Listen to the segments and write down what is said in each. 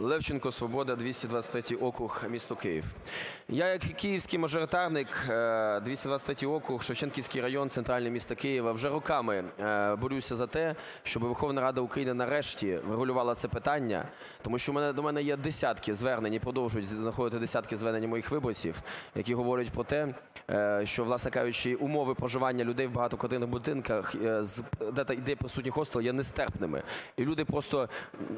Левченко, "Свобода", 223 округ, місто Київ. Я як київський мажоритарник, е, 223 округ, Шевченківський район, центральне місто Києва, вже роками е, борюся за те, щоб Верховна Рада України нарешті врегулювала це питання. Тому що до мене є десятки звернень і продовжують знаходити десятки звернень моїх виборців, які говорять про те, е, що, власне кажучи, умови проживання людей в багатоквартирних будинках, е, де, та- де присутні хостели, є нестерпними. І люди просто,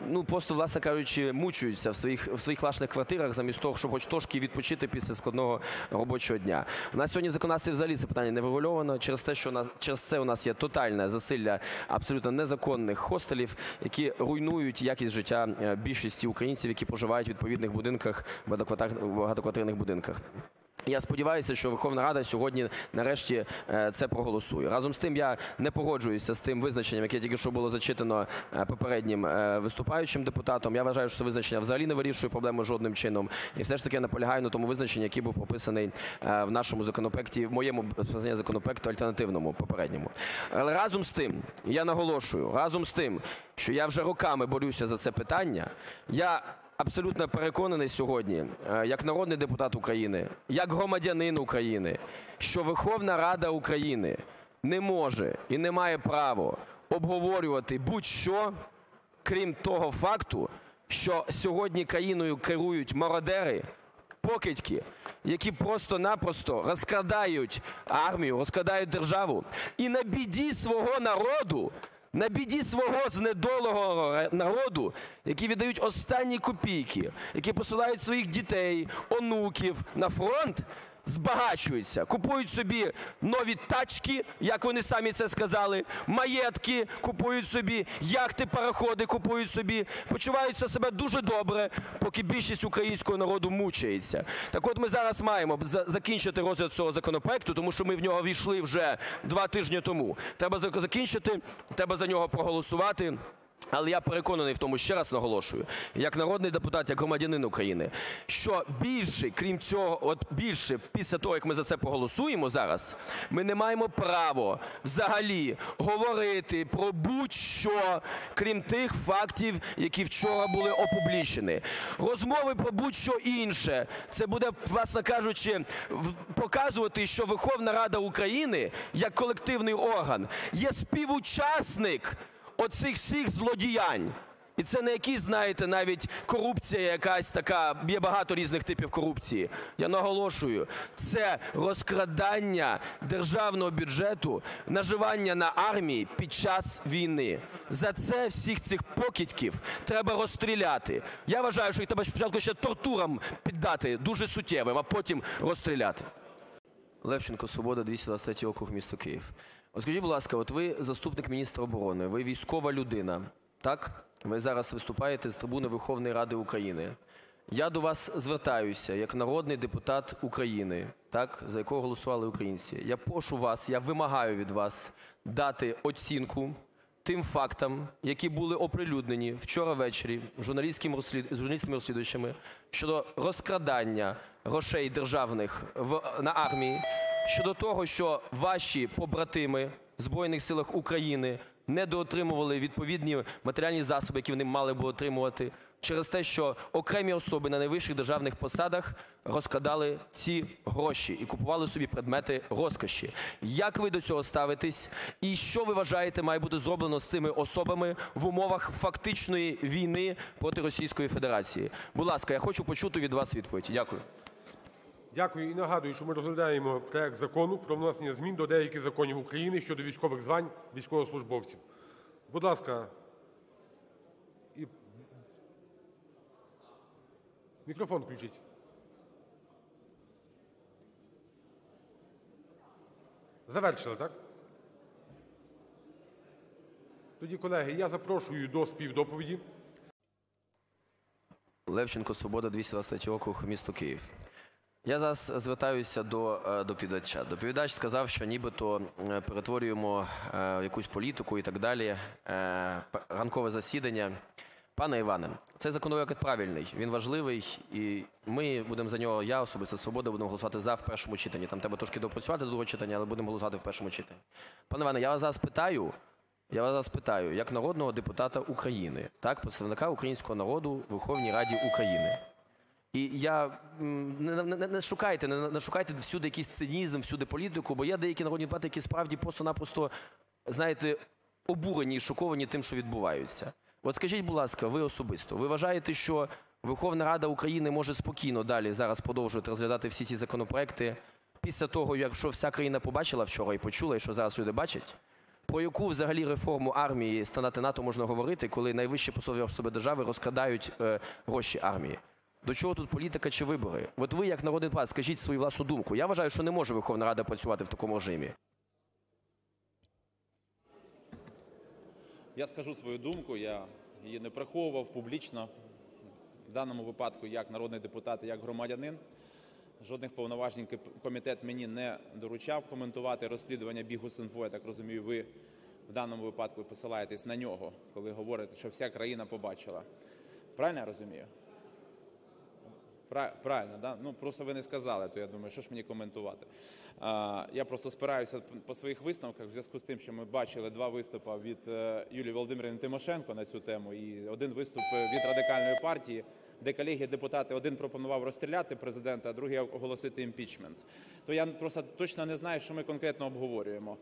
ну, просто, власне кажучи, мучаються в своїх, в своїх власних квартирах замість того, щоб хоч трошки відпочити після складного робочого дня. У нас сьогодні в законодавстві взагалі це питання не врегульовано через те, що у нас, через це у нас є тотальне засилля абсолютно незаконних хостелів, які руйнують якість життя е, більшості українців, які проживають в відповідних будинках, в багатоквартирних будинках. Я сподіваюся, що Верховна Рада сьогодні нарешті е, це проголосує. Разом з тим я не погоджуюся з тим визначенням, яке тільки що було зачитано е, попереднім е, виступаючим депутатом. Я вважаю, що це визначення взагалі не вирішує проблему жодним чином. І все ж таки я наполягаю на тому визначенні, який був прописаний в нашому законопроекті, в моєму законопроекту альтернативному попередньому. Але разом з тим, я наголошую, разом з тим, що я вже роками борюся за це питання, я абсолютно переконаний сьогодні, е, як народний депутат України, як громадянин України, що Верховна Рада України не може і не має права обговорювати будь-що, крім того факту, що сьогодні країною керують мародери, покидьки, які просто-напросто розкрадають армію, розкрадають державу. І на біді свого народу, на біді свого знедолого народу, які віддають останні копійки, які посилають своїх дітей, онуків на фронт, збагачуються, купують собі нові тачки, як вони самі це сказали, маєтки купують собі, яхти, пароходи купують собі, почуваються себе дуже добре, поки більшість українського народу мучається. Так от ми зараз маємо закінчити розгляд цього законопроекту, тому що ми в нього війшли вже два тижні тому. Треба зак- закінчити, треба за нього проголосувати. Але я переконаний в тому, ще раз наголошую, як народний депутат, як громадянин України, що більше, крім цього, от більше після того, як ми за це проголосуємо зараз, ми не маємо права взагалі говорити про будь-що, крім тих фактів, які вчора були опублічені. Розмови про будь-що інше, це буде, власне кажучи, показувати, що Верховна Рада України, як колективний орган, є співучасник оцих всіх злодіянь. І це не якісь, знаєте, навіть корупція якась така, є багато різних типів корупції. Я наголошую, це розкрадання державного бюджету, наживання на армії під час війни. За це всіх цих покидьків треба розстріляти. Я вважаю, що їх треба спочатку ще тортурам піддати, дуже суттєвим, а потім розстріляти. Левченко, "Свобода", 223 округ, місто Київ. От скажіть, будь ласка, от ви заступник міністра оборони, ви військова людина, так? Ви зараз виступаєте з трибуни Верховної Ради України. Я до вас звертаюся як народний депутат України, так, за якого голосували українці. Я прошу вас, я вимагаю від вас дати оцінку тим фактам, які були оприлюднені вчора ввечері журналістським розслід... журналістськими розслідувачами щодо розкрадання грошей державних в... на армії, щодо того, що ваші побратими в Збройних силах України недоотримували відповідні матеріальні засоби, які вони мали би отримувати, через те, що окремі особи на найвищих державних посадах розкрадали ці гроші і купували собі предмети розкоші. Як ви до цього ставитесь? І що ви вважаєте має бути зроблено з цими особами в умовах фактичної війни проти Російської Федерації? Будь ласка, я хочу почути від вас відповідь. Дякую. Дякую. І нагадую, що ми розглядаємо проект Закону про внесення змін до деяких законів України щодо військових звань військовослужбовців. Будь ласка. Мікрофон включіть. Завершили, так? Тоді, колеги, я запрошую до співдоповіді Левченко, "Свобода", 223 округ, місто Київ. Я зараз звертаюся до е, доповідача. Доповідач сказав, що нібито е, перетворюємо е, якусь політику і так далі, ранкове засідання. Пане Іване, цей законопроект правильний, він важливий, і ми будемо за нього, я особисто «Свобода», будемо голосувати за в першому читанні. Там треба трошки допрацювати до другого читання, але будемо голосувати в першому читанні. Пане Іване, я вас зараз питаю, Я вас питаю, як народного депутата України, так, представника українського народу в Верховній Раді України. І я не, не, не шукайте, не, не шукайте всюди якийсь цинізм, всюди політику, бо є деякі народні депутати, які справді просто-напросто, знаєте, обурені і шоковані тим, що відбуваються. От скажіть, будь ласка, ви особисто, ви вважаєте, що Верховна Рада України може спокійно далі зараз продовжувати розглядати всі ці законопроекти після того, якщо вся країна побачила вчора і почула, і що зараз люди бачать? Про яку взагалі реформу армії станати НАТО можна говорити, коли найвищі посадові особи держави розкрадають е, гроші армії? До чого тут політика чи вибори? От ви, як народний депутат, скажіть свою власну думку. Я вважаю, що не може Верховна Рада працювати в такому режимі. Я скажу свою думку, я її не приховував публічно. В даному випадку, як народний депутат, як громадянин, жодних повноважень комітет мені не доручав коментувати розслідування Бігус.Інфо. Я так розумію, ви в даному випадку посилаєтесь на нього, коли говорите, що вся країна побачила. Правильно я розумію? Пра- Правильно, да? Ну просто ви не сказали, то я думаю, що ж мені коментувати. А, я просто спираюся по своїх висновках в зв'язку з тим, що ми бачили два виступи від е, Юлії Володимирівни Тимошенко на цю тему і один виступ від радикальної партії, де колеги депутати один пропонував розстріляти президента, а другий оголосити імпічмент. То я просто точно не знаю, що ми конкретно обговорюємо.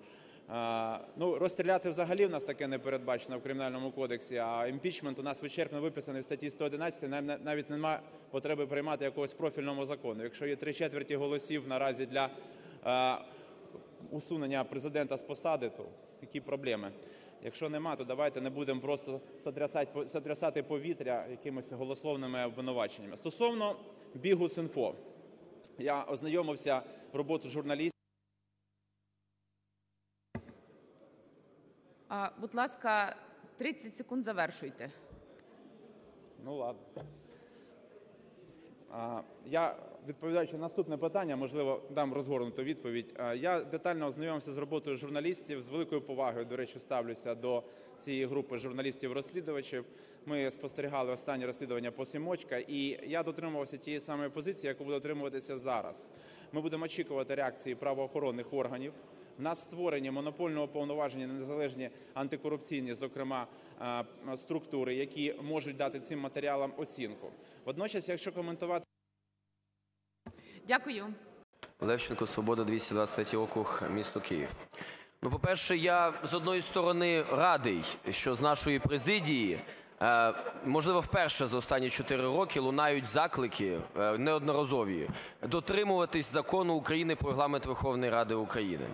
Ну, розстріляти взагалі в нас таке не передбачено в кримінальному кодексі. А імпічмент у нас вичерпно виписаний в статті 111, нам навіть немає потреби приймати якогось профільного закону. Якщо є три четверті голосів наразі для усунення президента з посади, то які проблеми? Якщо нема, то давайте не будемо просто сотрясати повітря якимись голословними обвинуваченнями. Стосовно бігу Синфо, я ознайомився роботу журналістів. Будь ласка, 30 секунд завершуйте. Ну ладно. Я відповідаючи на наступне питання, можливо, дам розгорнуту відповідь. Я детально ознайомився з роботою журналістів. З великою повагою, до речі, ставлюся до цієї групи журналістів-розслідувачів. Ми спостерігали останнє розслідування по Сімочка, і я дотримувався тієї самої позиції, яку буду дотримуватися зараз. Ми будемо очікувати реакції правоохоронних органів. В нас створені монопольного повноваження на незалежні антикорупційні, зокрема структури, які можуть дати цим матеріалам оцінку. Водночас, якщо коментувати. Дякую. Левченко, Свобода, 223 округ, місто Київ. Ну, по-перше, я з одної сторони радий, що з нашої президії, можливо, вперше за останні 4 роки лунають заклики е, неодноразові дотримуватись закону України про регламент Верховної Ради України.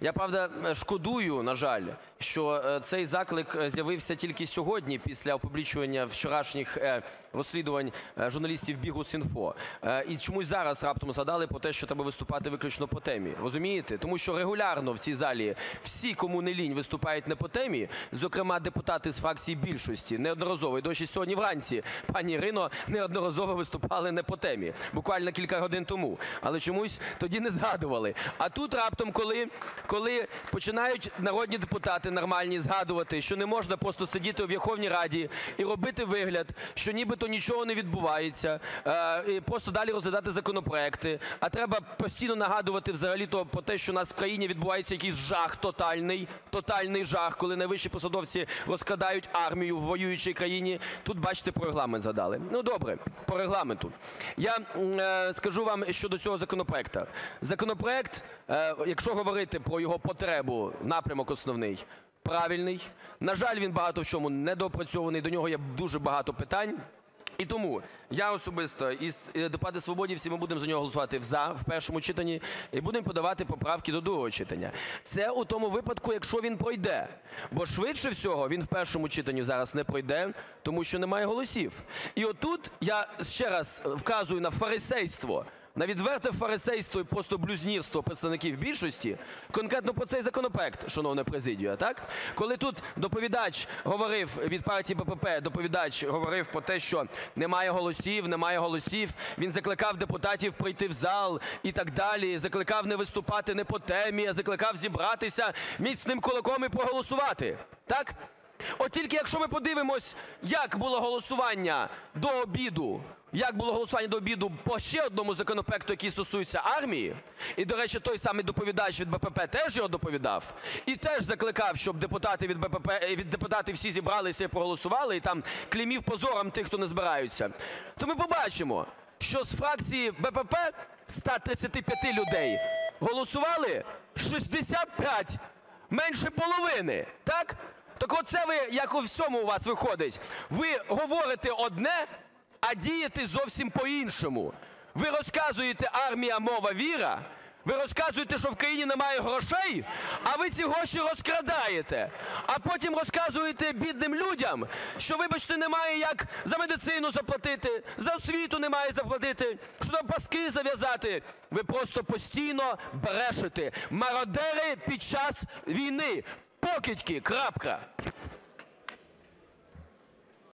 Я правда е, шкодую, на жаль, що е, цей заклик е, з'явився тільки сьогодні, після опублічування вчорашніх е, розслідувань е, журналістів Бігус.Інфо. Е, І чомусь зараз раптом згадали про те, що треба виступати виключно по темі. Розумієте? Тому що регулярно в цій залі всі, кому не лінь, виступають не по темі, зокрема депутати з фракції більшості, неодноразово. І дощі сьогодні вранці, пані Ірино, неодноразово виступали не по темі, буквально кілька годин тому. Але чомусь тоді не згадували. А тут раптом, коли, коли починають народні депутати нормальні згадувати, що не можна просто сидіти у Верховній Раді і робити вигляд, що нібито нічого не відбувається, е, і просто далі розглядати законопроекти. А треба постійно нагадувати взагалі то про те, що у нас в країні відбувається якийсь жах тотальний, тотальний жах, коли найвищі посадовці розкрадають армію в воюючій країні. Тут, бачите, про регламент згадали. Ну добре, по регламенту. Я е, скажу вам щодо цього законопроекту. Законопроект, е, якщо говорити про його потребу, напрямок основний, правильний. На жаль, він багато в чому недоопрацьований, до нього є дуже багато питань. І тому я особисто і с- і депутати свободі всі ми будемо за нього голосувати за в першому читанні і будемо подавати поправки до другого читання. Це у тому випадку, якщо він пройде. Бо швидше всього він в першому читанні зараз не пройде, тому що немає голосів. І отут я ще раз вказую на фарисейство. На відверте фарисейство і просто блюзнірство представників більшості, конкретно про цей законопроект, шановна президія, так? Коли тут доповідач говорив від партії БПП, доповідач говорив про те, що немає голосів, немає голосів, він закликав депутатів прийти в зал і так далі, закликав не виступати не по темі, а закликав зібратися міцним кулаком і проголосувати. Так? От тільки якщо ми подивимось, як було голосування до обіду, як було голосування до обіду по ще одному законопроекту, який стосується армії, і, до речі, той самий доповідач від БПП теж його доповідав, і теж закликав, щоб депутати від БПП, е, від депутатів всі зібралися і проголосували, і там клеймів позором тих, хто не збираються, то ми побачимо, що з фракції БПП 135 людей голосували 65 менше половини, так? Так оце ви, як у всьому у вас виходить. Ви говорите одне, а дієте зовсім по-іншому. Ви розказуєте армія, мова, віра. Ви розказуєте, що в країні немає грошей, а ви ці гроші розкрадаєте. А потім розказуєте бідним людям, що, вибачте, немає як за медицину заплатити, за освіту немає заплатити, що там паски зав'язати. Ви просто постійно брешете. Мародери під час війни. Покидьки. Крапка.